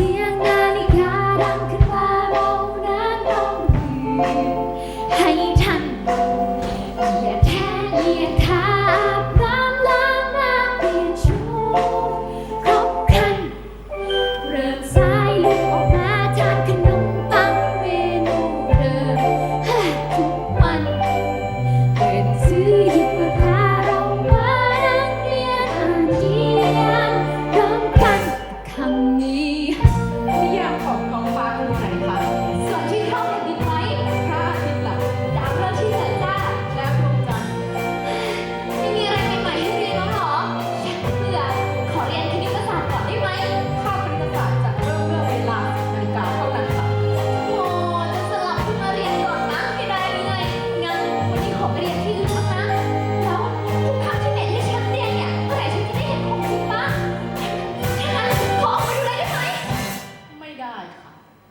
一样的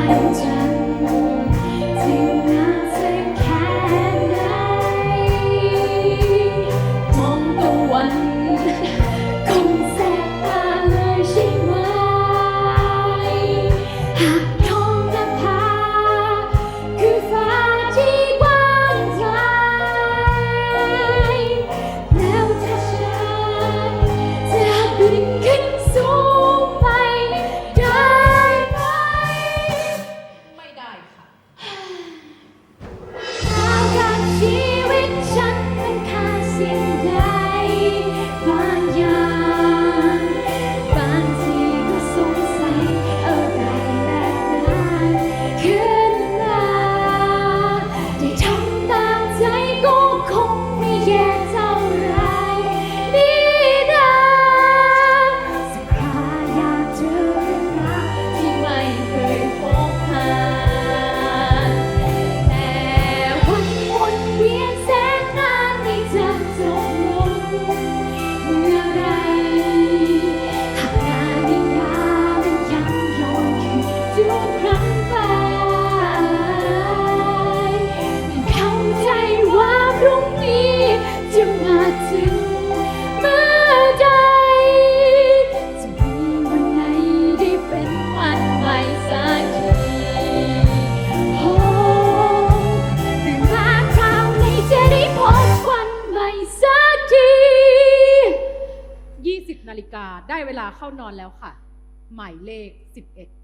爱着 กาได้เวลาเข้านอนแล้วค่ะ หมายเลข 11